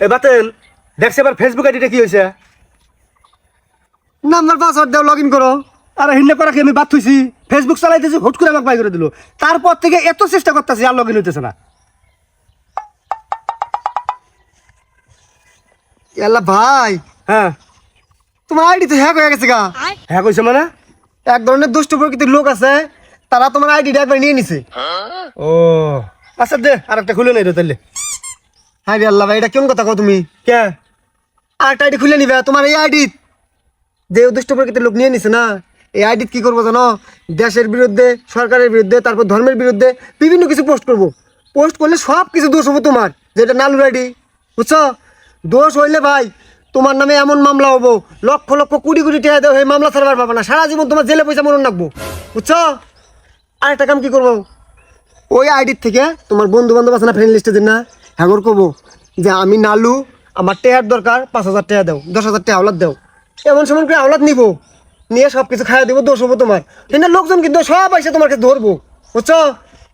এ বাতেন দেখছি এবার ফেসবুক আইডিটা কি হয়েছে নাম্বার পাসওয়ার্ড দাও লগ ইন করো। আরে হিন্নে করা কি আমি বাদ থুইছি? ফেসবুক চালাইতেছি হুট করে আমাকে বাই করে দিল। তারপর থেকে এত চেষ্টা করতেছি আর লগ ইন হইতেছে না। এলা ভাই হ্যাঁ। তোমার আইডি তো হ্যাক হয়ে গেছে গা। হ্যাঁ কইছে মানে? এক ধরনের দুষ্ট প্রকৃতির লোক আছে তারা তোমার আইডিটা একবার নিয়ে নিছে। ও। আচ্ছা দে আর একটা খুলে নেই রে তাহলে রে আল্লাহ ভাই এটা কেমন কথা কও তুমি? কে? আর একটা আইডি খুলে নিবে তোমার এই আইডি? যে দুষ্ট প্রকৃতির লোক নিয়ে নিছে না এই আইডি কি করব জানো? দেশের বিরুদ্ধে সরকারের বিরুদ্ধে তারপর ধর্মের বিরুদ্ধে বিভিন্ন কিছু পোস্ট করব। পোস্ট করলে সব কিছু দোষ হব তোমার যেটা নালুর আইডি বুঝছ? দোষ হইলে ভাই তোমার নামে এমন মামলা হব লক্ষ লক্ষ কোটি কোটি টাকা দেওয়া এই মামলা ছাড়বার পাবো না সারা জীবন তোমার জেলে পয়সা মরণ রাখব বুঝছ? আর একটা কাম কি করব? ওই আইডির থেকে তোমার বন্ধু বান্ধব আছে না ফ্রেন্ড লিস্টে দিন না হ্যাগর করব যে আমি নালু আমার টেয়ার দরকার পাঁচ হাজার টাকা দাও দশ হাজার টাকা আওলাদ দাও। এমন সময় করে আওলাদ নিবো নিয়ে সব কিছু খাইয়া দেবো দোষ হব তোমার। কিন্তু লোকজন কিন্তু সব এসে তোমাকে ধরবো বুঝছ?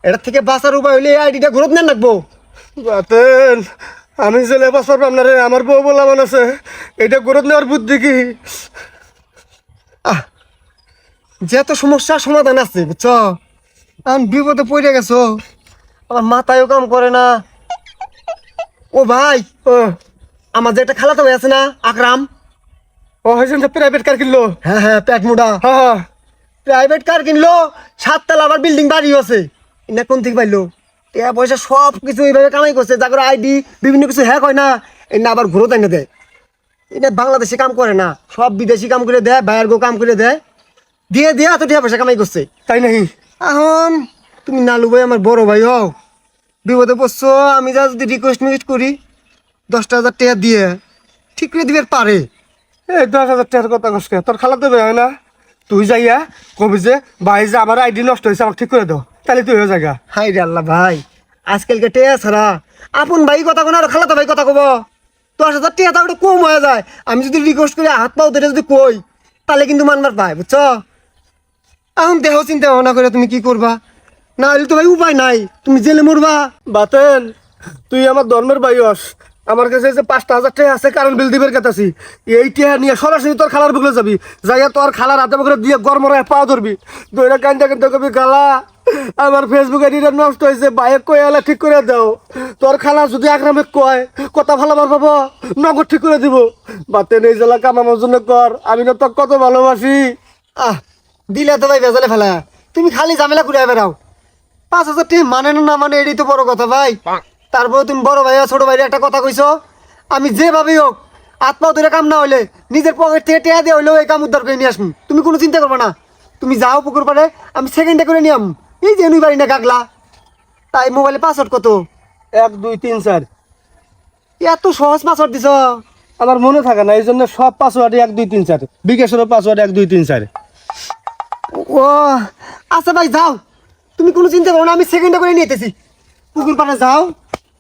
এটার থেকে বাঁচার উপায় হলে এই আইডিটা ঘুরত নেন রাখব। বাতেন আমি জেলে পারব আপনারে আমার বউ বললাম আছে এটা ঘুরত নেওয়ার বুদ্ধি কি? আহ যত সমস্যার সমাধান আছে বুঝছ? আমি বিপদে পড়ে গেছো আমার মাথায়ও কাম করে না। ও ভাই ও আমার যে একটা খালাতো ভাই আছে না আকরাম। ও হয়েছে প্রাইভেট কার কিনলো? হ্যাঁ হ্যাঁ পেট মোটা হ্যাঁ হ্যাঁ। প্রাইভেট কার কিনলো সাততলা আবার বিল্ডিং বাড়ি আছে। এটা কোন থেকে পাইলো? টাকা পয়সা সব কিছু এইভাবে কামাই করছে যাদের আইডি বিভিন্ন কিছু হ্যাক হয় না এটা আবার ঘুরো তাই না দেয়। এটা বাংলাদেশে কাম করে না সব বিদেশি কাম করে দেয় বাইরের গো কাম করে দেয়। দিয়ে দিয়ে এত টাকা পয়সা কামাই করছে। তাই নাকি? এখন তুমি নালু ভাই আমার বড় ভাই হও। বিপদে পড়ছো আমি যা যদি রিকোয়েস্ট মিকোয়েস্ট করি দশটা হাজার টাকা দিয়ে ঠিক করে দিবে পারে। এই দশ হাজার টাকার কথা কসকে তোর খালা দেবে না? তুই যাইয়া কবি যে ভাই যে আমার আইডি নষ্ট হয়েছে আমাকে ঠিক করে দাও। তাহলে তুই হয়ে জায়গা হাই রে আল্লাহ ভাই আজকালকে টেয়া ছাড়া। আপন ভাই কথা কোন আর খালাতো ভাই কথা কব। দশ হাজার টেয়া তা ওটা কম হয়ে যায়। আমি যদি রিকোয়েস্ট করে হাত পাও ধরে যদি কই তাহলে কিন্তু মানবার পাই বুঝছ? এখন দেহ চিন্তা ভাবনা করে তুমি কি করবা? না হলে তো ভাই উপায় নাই। তুমি জেলে মরবা। বাতেন তুই আমার ধর্মের বাইস আমার কাছে যে পাঁচটা হাজার টাকা আছে কারণ বিল দিবের কাছে এই টাকা নিয়ে সরাসরি তোর খালার বুকলে যাবি। যাইয়া তোর খালার হাতে বুকলে দিয়ে গরমরায় পা ধরবি। দইরা কান্দা কান্দা কবি খালা আমার ফেসবুক আইডিটা নষ্ট হয়েছে বাইক কয়ে এলা ঠিক করে দাও। তোর খালা যদি একরামে কয় কথা ভালো আমার পাবো নগদ ঠিক করে দিব। বাতেন এই জেলা কামানোর জন্য কর। আমি না তোর কত ভালোবাসি। আহ দিলে তো ভাই বেজালে ফেলা। তুমি খালি ঝামেলা করে বেড়াও। পাঁচ হাজার টাকা মানে না না মানে এটাই তো বড় কথা ভাই। তারপরে তুমি বড় ভাই ছোট ভাইয়ের একটা কথা কইছো। আমি যে যেভাবেই হোক আত্মা ধরে কাম না হলে নিজের পকেট থেকে টেয়া দিয়ে হইলেও এই কাম উদ্ধার করে নিয়ে আসুন তুমি কোনো চিন্তা করবে না। তুমি যাও পুকুর পাড়ে আমি সেকেন্ডে করে নিয়াম এই যে নুই বাড়ি না গাগলা তাই মোবাইলে পাসওয়ার্ড কত? এক দুই তিন চার। এত সহজ পাসওয়ার্ড দিছ। আমার মনে থাকে না এই জন্য সব পাসওয়ার্ড এক দুই তিন চার। বিকাশেরও পাসওয়ার্ড এক দুই তিন চার। ও আচ্ছা ভাই যাও। তুমি কোনো চিন্তা করো না আমি সেকেন্ডে করে নিতেছি। পুকুর পাড়ে যাও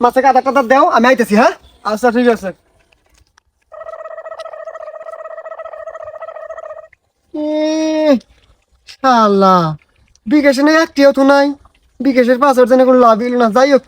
মাছে কাদা কথা দাও আমি আইতেছি হ্যাঁ? আচ্ছা ঠিক আছে। আল্লাহ বিকাশে নেই একটিও তো নাই। বিকাশের হাজার জানে কোনো লাভ না যাই হোক।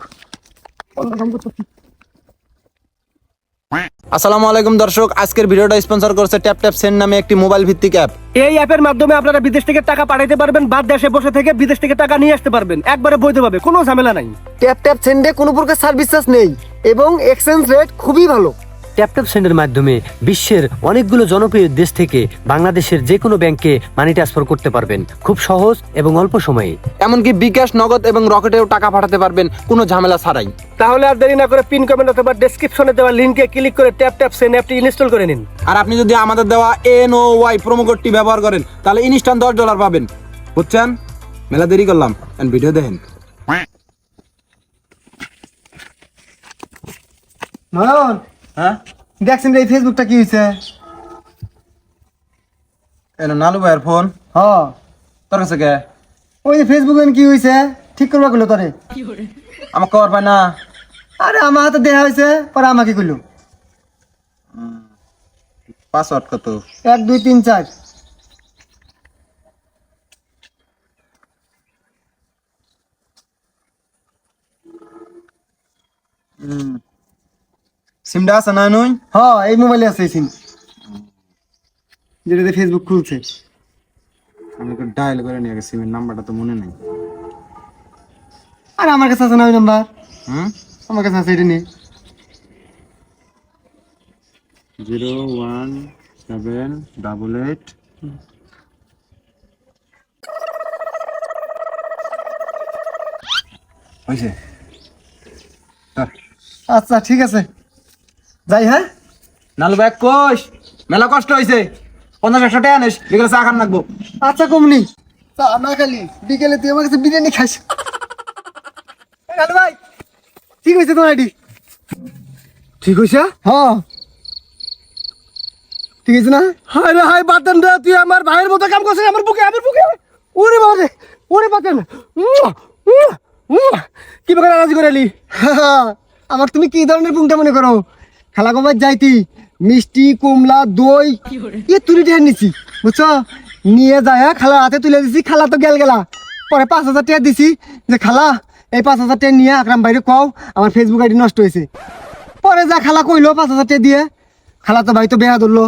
আসসালামু আলাইকুম দর্শক আজকের ভিডিওটা স্পন্সর করছে ট্যাপ ট্যাপ সেন্ড নামে একটি মোবাইল ভিত্তিক অ্যাপ এই অ্যাপের মাধ্যমে আপনারা বিদেশ থেকে টাকা পাঠাইতে পারবেন বা দেশে বসে থেকে বিদেশ থেকে টাকা নিয়ে আসতে পারবেন। একবারে বৈধভাবে কোনো ঝামেলা নাই। ট্যাপ ট্যাপ সেন্ডে কোনো প্রকার সার্ভিস চার্জ নেই এবং এক্সচেঞ্জ রেট খুবই ভালো। ট্যাপটপ সেন্ডের মাধ্যমে বিশ্বের অনেকগুলো জনপ্রিয় দেশ থেকে বাংলাদেশের যে কোনো ব্যাংকে মানি ট্রান্সফার করতে পারবেন। খুব সহজ এবং অল্প সময়ে। এমনকি বিকাশ নগদ এবং রকেটেও টাকা পাঠাতে পারবেন কোনো ঝামেলা ছাড়াই। তাহলে আর দেরি না করে পিন কমেন্ট অথবা ডেসক্রিপশনে দেওয়া লিংকে ক্লিক করে ট্যাপ ট্যাপ সেন অ্যাপটি ইনস্টল করে নিন। আর আপনি যদি আমাদের দেওয়া এন ও ওয়াই প্রোমো কোডটি ব্যবহার করেন তাহলে ইনস্ট্যান্ট দশ ডলার পাবেন। বুঝছেন? মেলা দেরি করলাম ভিডিও দেখেন। নয়ন হ্যাঁ? দেখছেন এই ফেসবুকটা কি হয়েছে এলো নালু ভাইয়ের ফোন। হ তোর কাছে কে? ওই যে ফেসবুকে কি হয়েছে ঠিক করবা গেলো তোরে? আমার খবর পায় না। আরে আমার হাতে দেয়া হয়েছে পরে আমাকে কইলো। পাসওয়ার্ড কত? এক দুই তিন চার। সিমটা আছে না নই হ্যাঁ এই মোবাইলে আছে সিম যেটাতে ফেসবুক খুলছে। আমি ডায়াল করে নিয়ে গেছি সিমের নাম্বারটা তো মনে নেই। আর আমার কাছে আছে না ওই নাম্বার হুম? আমার কাছে আছে এটা নিয়ে। Zero one seven double eight. হয়েছে আচ্ছা ঠিক আছে। যাই হ্যাঁ? নালু ব্যাগ কোষ মেলা কষ্ট হয়েছে পঞ্চাশ একশো টাকা নিস বিকেলে চা খান লাগবো। আচ্ছা কমনি। চা না খালি বিকেলে তুই আমার কাছে বিরিয়ানি খাস। ভাই ঠিক হয়েছে তোমার আইডি? ঠিক হয়েছে হ্যাঁ। ঠিক আছে না? হায় রে হায় বাতেন রে তুই আমার ভাইয়ের মতো কাম করছিস আমার বুকে আমার বুকে। ওরে বাবা ওরে বাতেন। কি বেকার রাজি করে এলি আমার তুমি কি ধরনের পুংটা মনে করো? খেলা কমার যাইতি মিষ্টি, কমলা, দই। এ তুলি টেয়ার নিছি বুঝছ? নিয়ে যায় খালা হাতে তুলে দিছি, খালা তো গেল গেলা। পরে পাঁচ হাজার টাকা দিছি, যে খালা, এই পাঁচ হাজার টাকা নিয়ে আকরাম বাইরে কও, আমার ফেসবুক আইডি নষ্ট হয়েছে। পরে যা খালা কইলো পাঁচ হাজার টাকা দিয়ে, খালা তো ভাই তো বেহা ধরলো।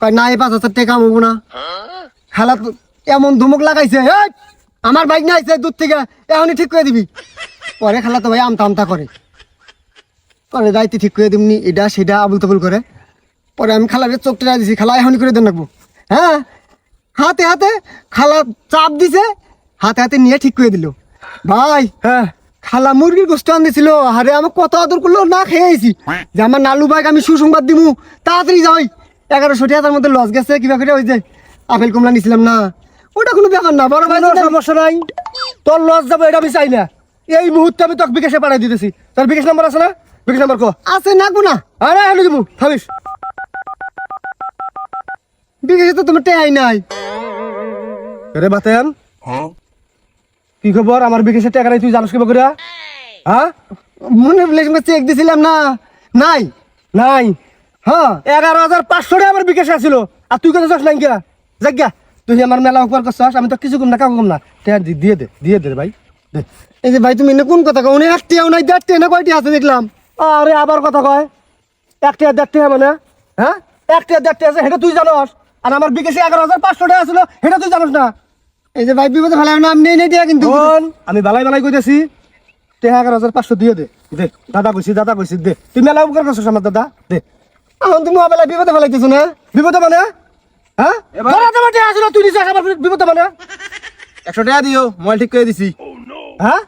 কয়, না, এই পাঁচ হাজার টাকা কামাবো না। খালা তো এমন ধুমুক লাগাইছে আমার বাইক না আইছে দূর থেকে, এখনই ঠিক করে দিবি। পরে খালা তো ভাই আমতা আমতা করে। পরে রাইতে ঠিক করে দিমনি এটা সেটা আবুল তাবুল করে। পরে আমি খালার চোখটা রাই দিছি খালা এখনই করে দেন রাখব হ্যাঁ? হাতে হাতে খালা চাপ দিছে হাতে হাতে নিয়ে ঠিক করে দিল। ভাই হ্যাঁ। খালা মুরগির গোষ্ঠ আন দিছিল আরে আমার কত আদর করল না খেয়ে আইছি। যে আমার নালু ভাই আমি সুসংবাদ দিমু তাড়াতাড়ি যাই। এগারোশো টাকার মধ্যে লস গেছে কিবা করে ওই যে আপেল কমলা নিছিলাম না। ওটা কোনো ব্যাপার না বড় ভাই সমস্যা নাই। তোর লস যাবে এটা আমি চাই না। এই মুহূর্তে আমি তোকে বিকাশে পাঠাই দিতেছি। তোর বিকাশ নাম্বার আছে না? বিকাশ নাম্বার কো। আছে নাকবো না আরে আমি দিব থামিস। বিকাশে তো তোমার টেহাই নাই। রে বাতেন। কি খবর? আমার বিকাশের টাকা নাই তুই জানিস কিবা করে হ্যাঁ? মনে প্লেস চেক দিছিলাম না। নাই। নাই? হ্যাঁ এগারো হাজার পাঁচশো টাকা আমার বিকাশে আসছিল আর তুই কত চাস নাই গিয়া? যাজ্ঞা তুই আমার মেলা উপকার করছাস আমি তো কিছু কম না কাউ কম না। দি- দিয়ে দে দিয়ে দে ভাই। দে। এই যে ভাই তুমি এনে কোন কথা কও? উনি একটিয়াও নাই দেড়টি না কয়টি আছে দেখলাম। আরে আবার কথা কয়। একটা দেড়টা মানে? হ্যাঁ? একটা দেড়টা আছে সেটা তুই জানোস। আর আমার বিকাশে এগারো হাজার পাঁচশো টাকা ছিল সেটা তুই জানোস না। এই যে ভাই বিপদে ফেলাম না আপনি নেই দিয়া কিন্তু আমি বালাই বালাই কইতেছি টাকা এগারো হাজার পাঁচশো দিয়ে দে। দে দাদা কইছি দাদা কইছি দে। তুই মেলা উপকার করছিস আমার দাদা দে। এখন তুমি মোবাইলে বিপদে ফেলাইতেছো না? বিপদে মানে? হ্যাঁ? টাকা ছিল তুই নিছিস আমার বিপদে মানে? একশো টাকা দিও মোবাইল ঠিক করে দিছি। হ্যাঁ?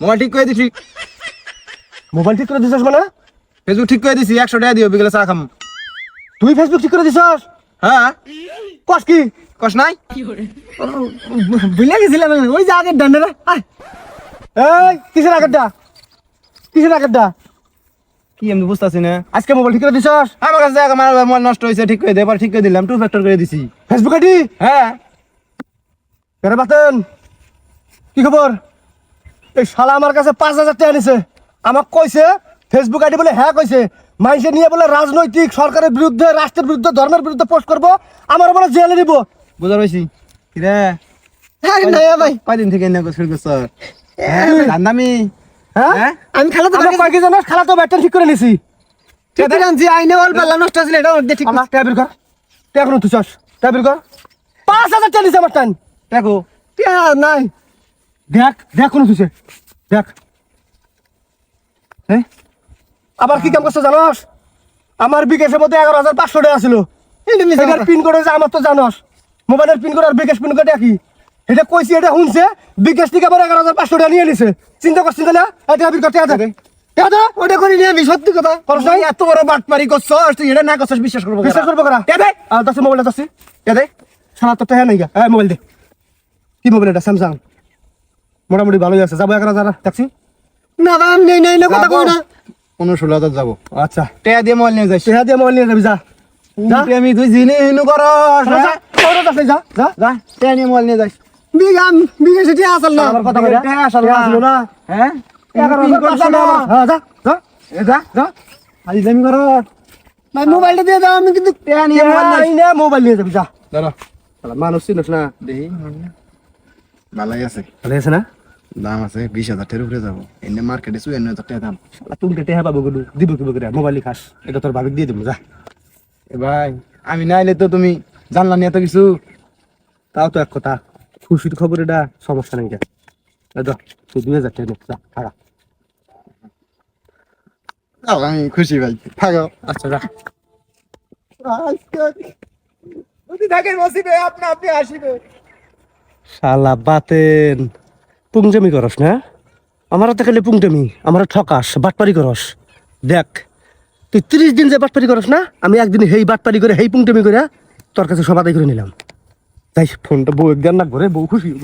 মোবাইল ঠিক করে দিছি। মোবাইল ঠিক করে দিছিস মানে ফেসবুক ঠিক করে দিছি একশো টাকা দিও বিকেলে চা খাম। তুই ফেসবুক ঠিক করে দিছিস? হ্যাঁ। কস কি? কষ্ট নাই? ভুলে গেছিলাম। ওই যে আগের ডান্ডারা আয়। এই কিসের আগেরটা? কিসের আগেরটা? কি আমি বুঝতেছি না? আজকে মোবাইল ঠিক করে দিছিস? আমার কাছে আমার মোবাইল নষ্ট হয়েছে ঠিক করে দে এবার ঠিক করে দিলাম টু ফ্যাক্টর করে দিছি। Facebook ID? হ্যাঁ। কেন বাতেন কি খবর? এই শালা আমার কাছে পাঁচ হাজার টাকা নিছে আমাক কইছে ফেসবুক আইডি বলে হ্যাঁ কইছে মাইসে নিয়ে বলে রাজনৈতিক সরকারের বিরুদ্ধে রাষ্ট্রের বিরুদ্ধে ধর্মের বিরুদ্ধে পোস্ট করব আমার বলে জেলে নিব। বুঝা পাইছি? কিরে? না ভাই। কয়দিন থেকে এনে শুরু করছ? দান্দামি হ্যাঁ হ্যাঁ? আমি খেলা তো কয়েক জানাস খেলা তো ব্যাটন ঠিক করে নিছি। আনছি আইনে অল পাল্লা নষ্ট ছিল এটা ঠিক আমার টেবিল কর টেবিল তুই চাস। টেবিল কর পাঁচ হাজার নিছে আমার টাইম দেখো। নাই। দেখ দেখ কোনো তুইছে দেখ। হ্যাঁ? আবার কি কাম করছে জানোস? আমার বিকাশের মধ্যে এগারো হাজার পাঁচশো টাকা ছিল। এটার পিন কোড হয়েছে আমার তো জানোস। মোবাইলের পিন কোড আর বিকাশ পিন কোড কি এটা কইছি এটা শুনছে বিকাশ থেকে আবার এগারো হাজার পাঁচশো টাকা নিয়ে নিছে। চিন্তা করছি না? এটা বির করতে আছে এটা ওটা করি নি আমি সত্যি কথা। খরচ নাই? এত বড় বাটপারি করছ তুই এটা না করছস বিশ্বাস করব বিশ্বাস করব করা? কে দে। আর দশ মোবাইল দশ কে দে। সারা তো টাকা নাই হ্যাঁ মোবাইল দে। কি মোবাইল এটা? স্যামসাং মোটামুটি ভালোই আছে। যাব এগারো হাজার। দেখছি না ভাই আমি নেই নেই না কথা কই না। পনেরো ষোলো হাজার যাব। আচ্ছা। টেয়া দিয়ে মোবাইল নিয়ে যাইস। টাকা দিয়ে মোবাইল নিয়ে যাবি যা। আমি তুই জিনি হিনু করস যা, যা, যা যা। যা টেয়া নিয়ে মোবাইল নিয়ে যাইস। বিঘা বিঘা সেটি আসল না। আমার কথা কইরা। টাকা আসল না। ছিল না। হ্যাঁ? এগারো হাজার পাঁচশো হ্যাঁ যা যা। যা যা। আজ দামি করস ভাই মোবাইলটা দিয়ে দাও আমি কিন্তু টেয়া নিয়ে মোবাইল নিয়ে যাবি যা। শালা মানুষ চিনিস না। দেহি। ভালাই আছে। ভালো আছে না? দাম আছে বিশ হাজার টাকার উপরে যাব। এনে মার্কেটে চুয়ান্ন হাজার টাকা দাম তুমি কেটে হ্যাঁ পাবো গেলু দিব কি করে মোবাইল খাস। এটা তোর ভাবিক দিয়ে দেবো যা। এ ভাই আমি নাইলে তো তুমি জানলা নিয়ে এত কিছু। তাও তো এক কথা খুশির খবর এটা সমস্যা নেই যা তুই দুই হাজার টাকা যা টাকা আমি খুশি ভাই থাকো। আচ্ছা যা। যদি থাকেন বসিবে আপনি আপনি আসিবে। শালা বাতেন। পুংজামি করস না? আমার তো খালি পুংজামি আমার ঠকাস, বাটপারি করস। দেখ, তুই তিরিশ দিন যে বাটপারি করস না, আমি একদিন হেই বাটপারি করে, হেই পুংটামি করে তোর কাছে সব করে নিলাম। তাই ফোনটা বউ একদিন না ঘরে বউ খুশি হব।